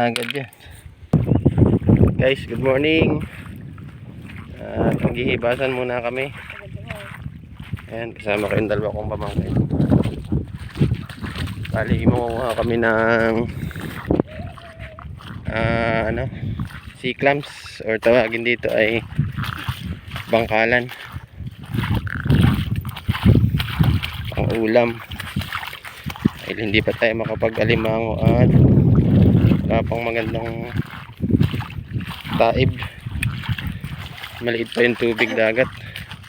Kagad yan. Guys, good morning. At maghihibasan muna kami. Ayan, kasama ko yung dalawa kong pamangkin. Bali, mangunguha kami ng ah ano, sea clams or tawagin dito ay bangkalan. Ang ulam. Dahil hindi pa tayo makapag-alimango at wala pang magandang taib. Maliit pa yung tubig dagat.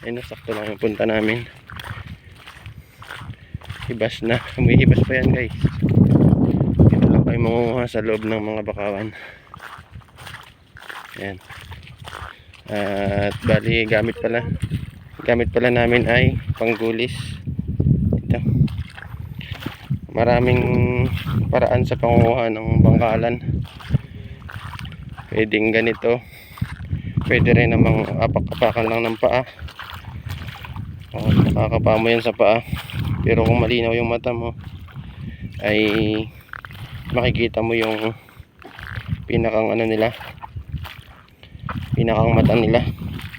Ayun, sakto lang yung punta namin. Hibas na. Humihibas pa yan guys. Dito lang kayo mangunguha sa loob ng mga bakawan. Ayan. At bali gamit pala. Gamit pala namin ay panggulis. Maraming paraan sa pangunguha ng bangkalan. Pwedeng ganito. Pwede rin namang apak-apakan lang ng paa. O, nakakapa mo yan sa paa. Pero kung malinaw yung mata mo, ay makikita mo yung pinakang ano nila. Pinakang mata nila.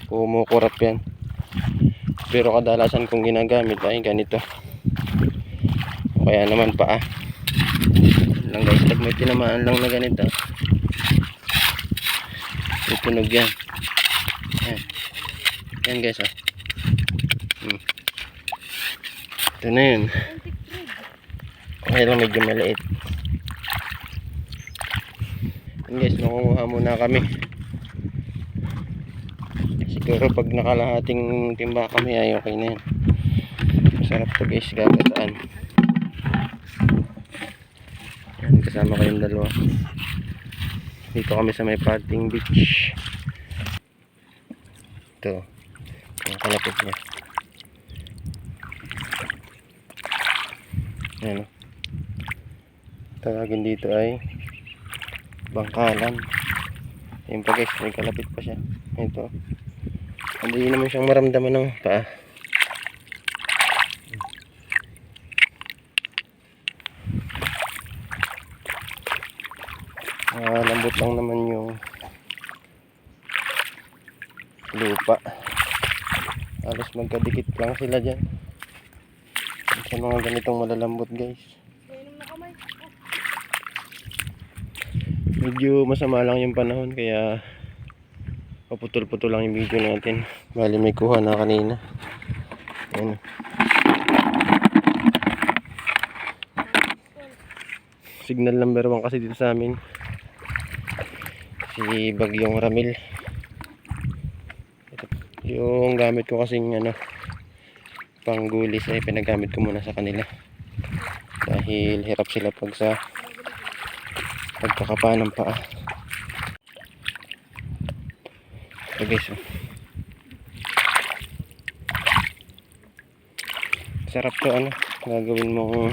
Kumukurap yan. Pero kadalasan kong ginagamit ay ganito. Kaya naman paa. Yun lang guys, pag may tinamaan lang na ganito. Tutunog yan. Yan. Yan guys ah. Hmm. Ito na yun. Okay lang medyo maliit. Yan guys, makukuha muna kami. Siguro pag nakalahating timba kami ay okay na yan. Masarap to guys, gagataan. Yan, kasama kayong dalawa. Dito kami sa may parting beach. Ito. Ang kalapit niya. Ayan o. Tawagin dito ay bangkalan. Ayun pa guys, may kalapit pa siya. Ito. Hindi naman siyang maramdaman ng paa. Ah, lambot lang naman yung lupa. Halos magkadikit lang sila dyan. Sa mga ganitong malalambot guys. Medyo masama lang yung panahon kaya paputol-putol lang yung video natin. Bali may kuha na kanina. Ayan. Signal number 1 kasi dito sa amin. Si Bagyong Ramil. Ito, yung gamit ko kasing ano panggulis ay pinagamit ko muna sa kanila dahil hirap sila pag sa pagkakapa ng paa so guys oh. sarap to ano gagawin mo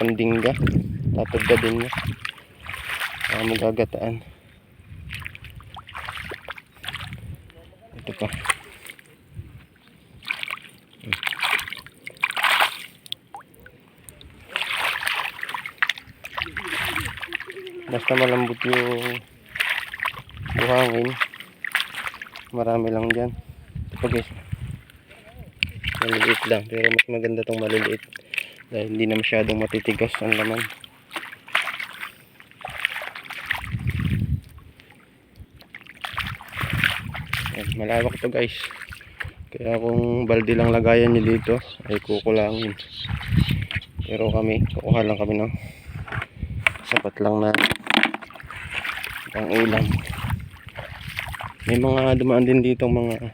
pandingga tatagdadin mo para magagataan ito pa. Basta malambot yung buhangin. Marami lang dyan. Ito guys. Maliliit lang. Pero mas maganda tong maliliit. Dahil hindi na masyadong matitigas ang laman Yan, malawak to guys. Kaya kung balde lang lagayan nyo dito ay kukulangin. Pero kami kukuha lang kami ng sapat lang na pang ulam. May mga dumaan din dito mga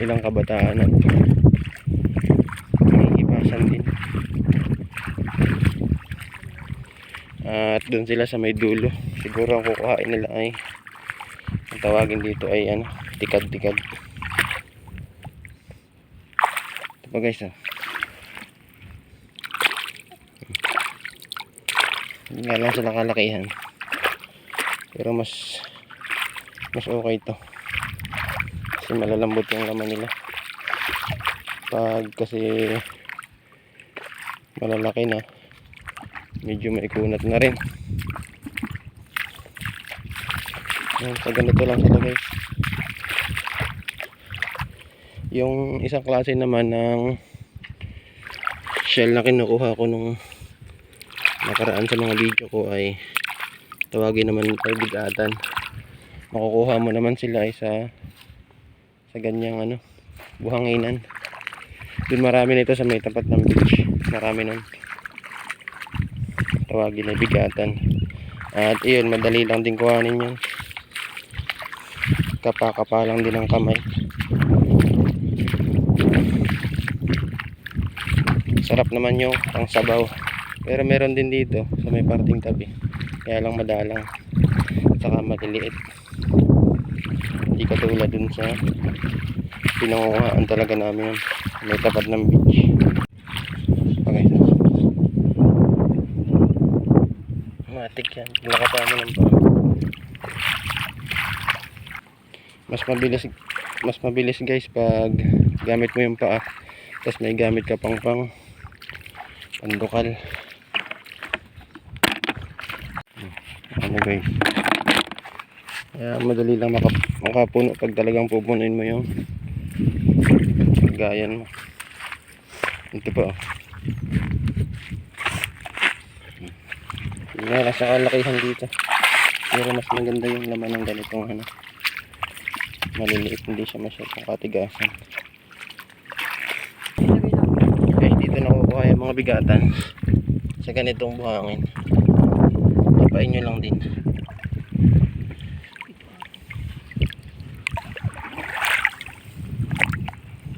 ilang kabataan at may ibasan din. At doon sila sa may dulo siguro ang kukuhain nila ay ang tawagin dito ay ano tikad tikad ito pa guys ah hindi nga lang sila kalakihan Pero mas mas okay to. Kasi malalambot yung laman nila. Pag kasi malalaki na, medyo maikunat na rin. Yan, sa ganito lang sila guys. Yung isang klase naman ng shell na kinukuha ko nung nakaraan sa mga video ko ay tawagin naman ay bigatan. Makukuha mo naman sila ay sa sa ganyang ano, buhanginan. Doon marami nito sa may tapat ng beach. Marami nun. Tawagin ay bigatan. At iyon, madali lang din kuhanin yan. Kapa-kapa lang din ang kamay. Sarap naman yung pang sabaw. Pero meron din dito sa may parting tabi. Kaya lang madalang. Saka maliliit. Hindi katulad dun sa pinangunguhaan talaga namin yun. May tapat ng beach. Okay. Matik yan. Lakata mo ng paa. Mas mabilis mas mabilis guys pag gamit mo yung paa. Tapos may gamit ka pang pang pandukal. Ano guys. Kaya madali lang makap makapuno pag talagang pupunuin mo yung gayan mo. Ito pa. oh. Nga nasa kalakihan dito. Pero mas maganda yung laman ng ganitong ano. Maliliit hindi siya masyadong katigasan. Guys, dito nakukuha yung mga bigatan sa ganitong buhangin. Tapain nyo lang din.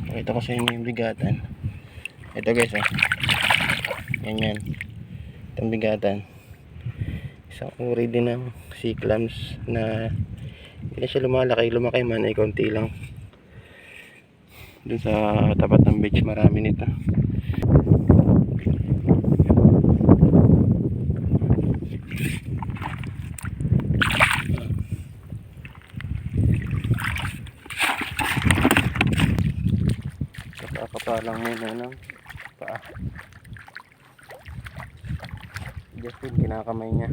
Pakita ko sa inyo yung bigatan. Ito guys, oh. Yan yan. Itong bigatan. Isang uri din ng sea clams na hindi siya lumalaki. Lumaki man ay konti lang. Doon sa tapat ng beach marami nito. Kapakapa lang muna ng paa. Justin, kinakamay niya.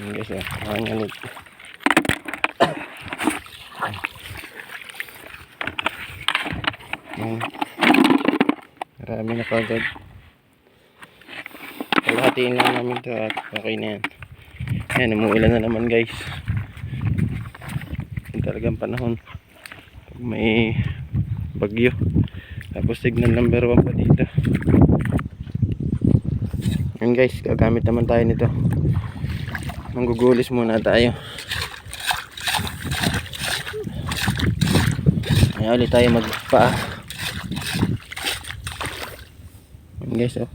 Yun guys, eh. Ang ulit. Yan. Marami na kagad. Kalahatiin lang namin to at okay na yan. Yan, umuulan na naman guys. Yung talagang panahon. Pag may bagyo. Tapos signal number 1 pa dito. Yan guys, gagamit naman tayo nito. Manggugulis muna tayo. Kaya ulit tayo magpaa. Yan guys, oh.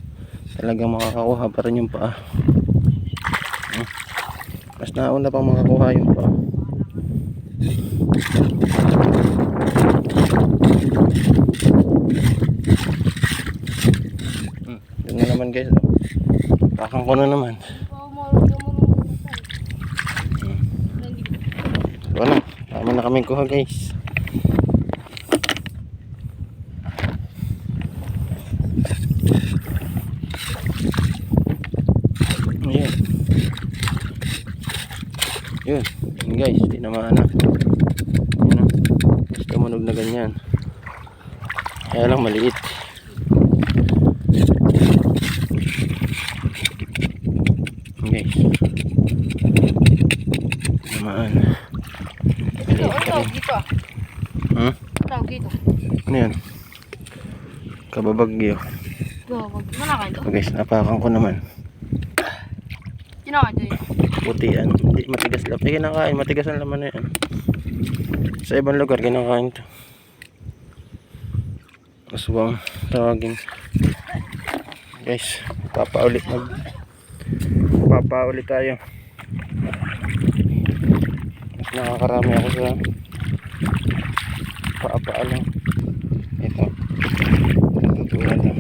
Talagang makakakuha pa rin yung paa. Hmm. Mas nauna pang makakuha yung paa. Hmm. Na naman guys. Oh. Pakang ko na naman. Kaming kuha guys. Ayan. Yun. Yun guys. Di na maana. Yun o. Tapos tumunog na ganyan. Kaya lang maliit. Yun, guys. Namaan. Ito, ano tawag dito ah? Hmm? Tawag dito? Ano yan? Kababagyo. Gawag. Manakain to? Guys, napakan ko naman. Kinakain to yun. Putian. Hindi, matigas lang. Eh, kinakain. Matigas ang laman na yan. Sa ibang lugar, kinakain to. Aswang. Tawagin. Guys, papaulit mag papaulit tayo. Mas nakakarami ako sa apa-apa lang ito. Tutuwa lang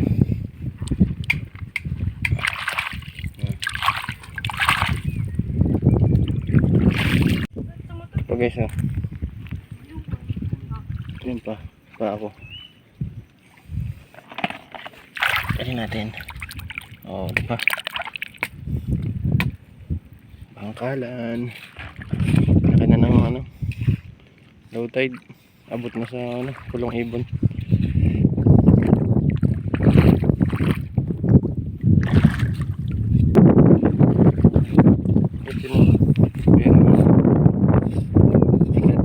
ito guys oh. no yun pa. Pa ako. Kasi natin. Oh di bangkalan laki na ng ano. Low tide. Abot na sa ano, kulong ibon. Ito mo. Ayan. Tingnan.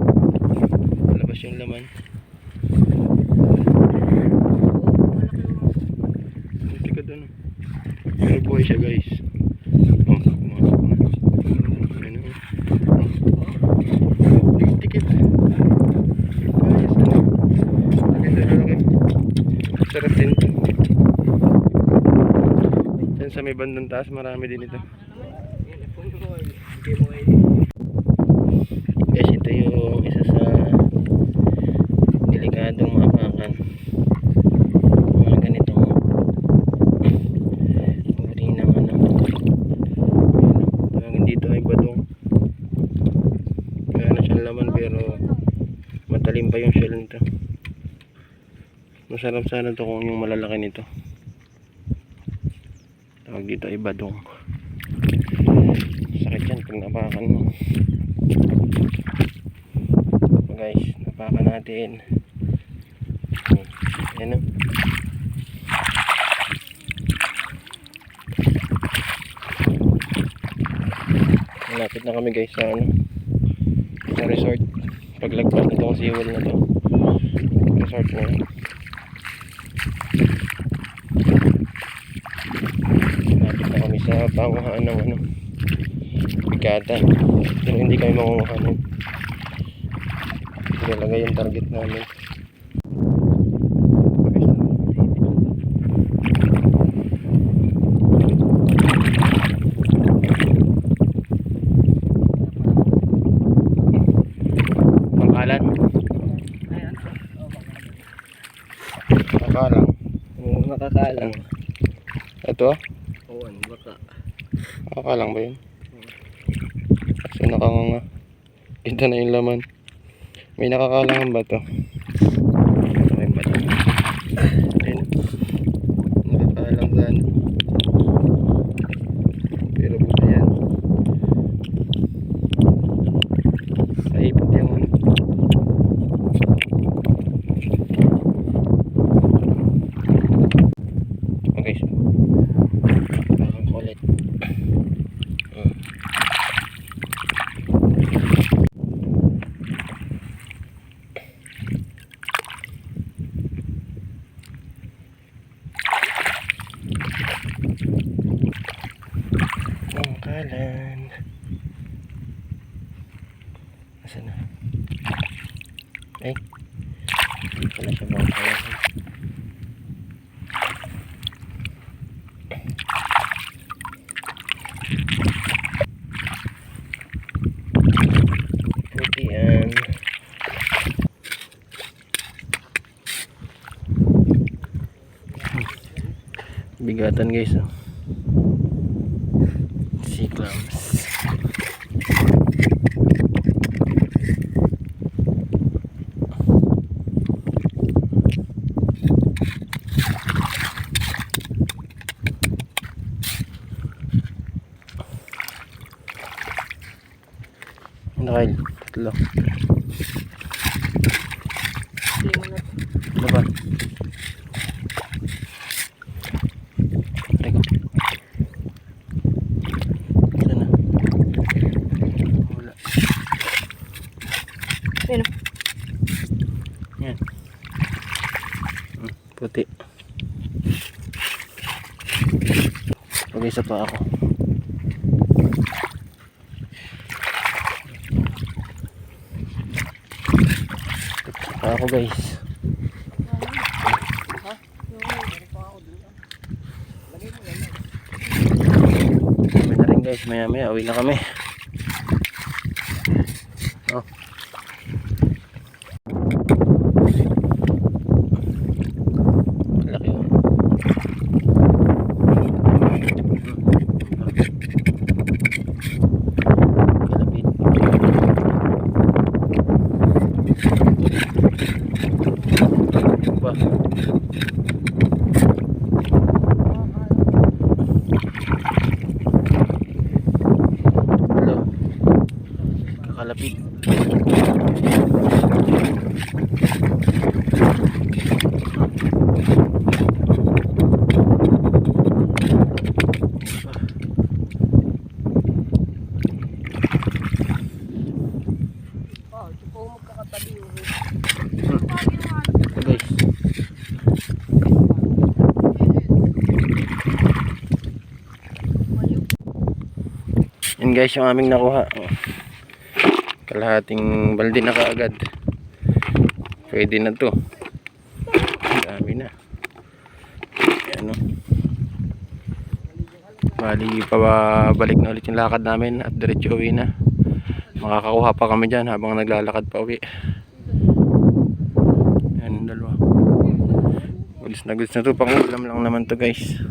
Palabas yung laman. Hindi ka doon. Pero buhay siya guys. Oh, pumasok na. Ayan o. Oh, tikit. Ayos na. Maganda na laki. Sarap din. Yan sa may bandang taas marami din ito. Guys, ito yung isa sa delikadong mapakan. Mga ganitong uri ng ano. Tawagin dito ay badong. Kaya na siyang laman pero matalim pa yung shell nito. Masarap sana to kung yung malalaki nito. Tawag dito ay badong. Sakit yan pag napakan mo. So guys, napakan natin. Hmm, Yan o. Malapit na kami guys sa ano sa resort. Paglagpas na itong seawall na to. Resort na yan. Malapit na kami sa panguhaan ng ano bigata. Pero hindi kami makunguha nun. Talaga yung target namin. Pangkalan. Oo, nakakalang. Ito ah. Ano, baka. Nakakalang ba yun? Kasi nakanganga. Ito na yung laman. May nakakalangan ba to? Ito yung bato. Ayun. Nakakalang gan. Pero buta yan. Kaipot yung ano. Okay. so, Parang kulit. Mm. Pangkalan. Nasaan na? Ay. Dito na siya bangkalan. Puti. Bigatan guys oh. Sea clams. Ano kayo? Tatlo. Lima na. Ano ba? Teka. Saan na? Wala. Ayun Yan. Hmm, puti. Pag-isa pa ako. Pa ako guys. Kami na rin guys, maya maya, uwi na kami. Oh. Laki oh. Kalapit. pa. Hello. Guys. Yan guys yung aming nakuha. Oh. Kalahating balde na kaagad. Pwede na to. Dami na. Ano. Bali pabalik na ulit yung lakad namin at diretso uwi na. Makakakuha pa kami dyan habang naglalakad pa uwi. Yan dalawa. Gulis na gulis na to. Pang ulam lang naman to guys.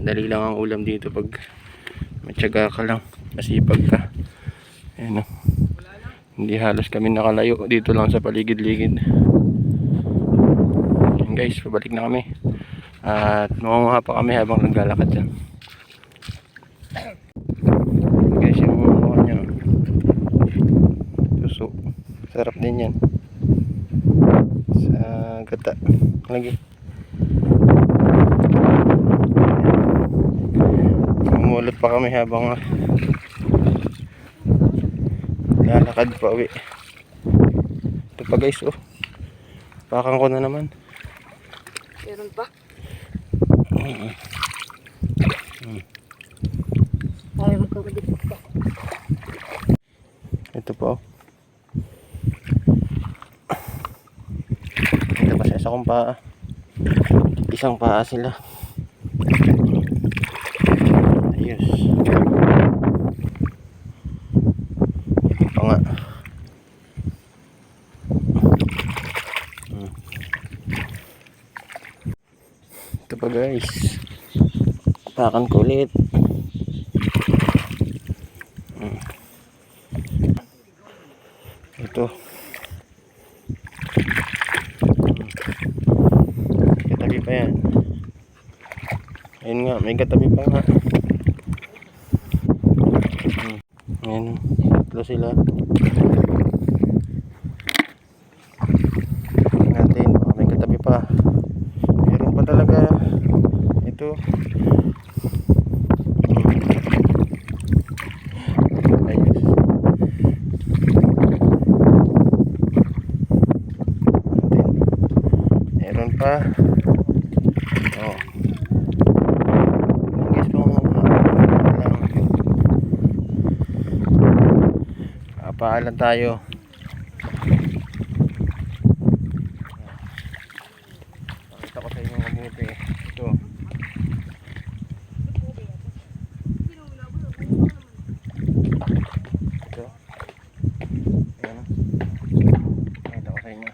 Dali lang ang ulam dito pag matyaga ka lang. Masipag ka. Ayan o. Hindi halos kami nakalayo. Dito lang sa paligid-ligid. Yan guys, pabalik na kami. At makunguha pa kami habang naglalakad dyan. Guys, yung mukha niya. Suso. Sarap din yan. Sa gata. Lagi. Umulot pa kami habang lalakad pa uwi. Ito pa guys, oh. Pakang ko na naman. Meron pa? Ay, magkakadikit pa. Ito po. Ito pa sa isa kong paa. Isang paa sila. Ayos. Ito nga. Ito pa guys. Pakan ko ulit. Ito. Katabi pa yan. Ayun nga, may katabi pa nga. Hmm. Ayun, tatlo sila. Natin, baka may katabi pa. Meron pa talaga. Ito. Ayos. natin. Meron pa. Oh. Guys, po lang. Paalan tayo. Pakita ko sa inyo mabuti. Ito. Ito. Ayan. Pakita ko sa inyo.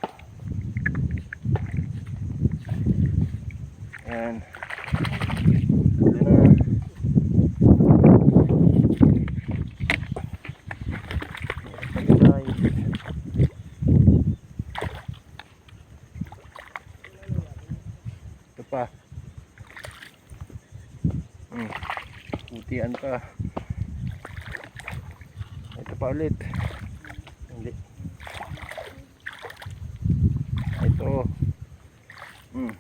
Ayan. Ito na. Ito guys. Ito pa. Hmm. Putian pa. Ito pa ulit. Hindi. Ito. Hmm.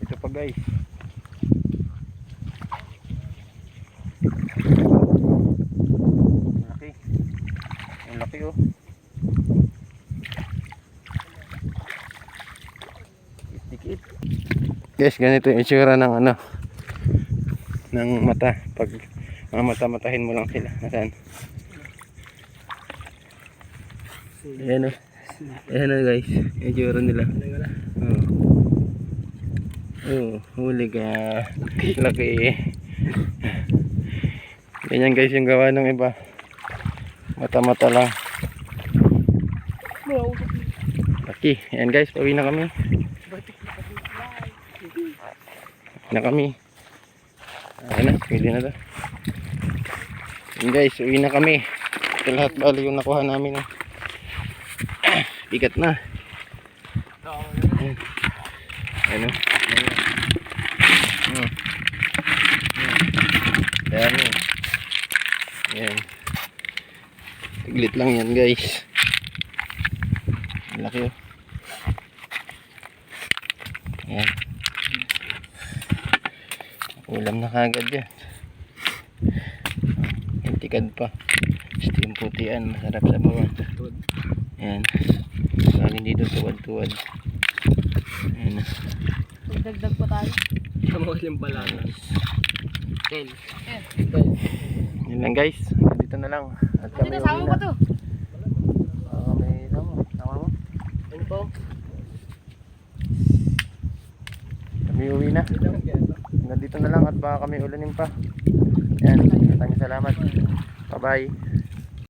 Ito pa guys. Laki. Ang laki oh. Dikit. Guys, ganito yung itsura ng ano ng mata pag mamata-matahin mo lang sila. Nasaan? Ayan o. Ayan o guys. Yung itsura nila. Oo. Oh, huli ka. Laki. Ganyan guys yung gawa ng iba. Mata-mata lang. Laki. Ayan guys, pauwi na kami. Na kami. Ayun na, pwede na to. Yun guys, uwi na kami. Ito lahat bali yung nakuha namin. Eh. Bigat na. Ayun. Hmm. Dami. Ayan. Tiglit lang yan guys. Laki oh. Ayan. Ulam na kagad yan. Tikad pa. Gusto yung putian. Masarap sa bawah. Ayan. Galing dito tuwad-tuwad. Ayan. Magdagdag pa tayo. Tama yung balana. Ken. Yun lang guys. Dito na lang. At Ate, nasama uwi pa na. to. Ah, kami sama. Sama mo? Ano po? Kami uwi na. Nandito na lang at baka kami ulanin pa. Yan. Maraming salamat. Bye bye.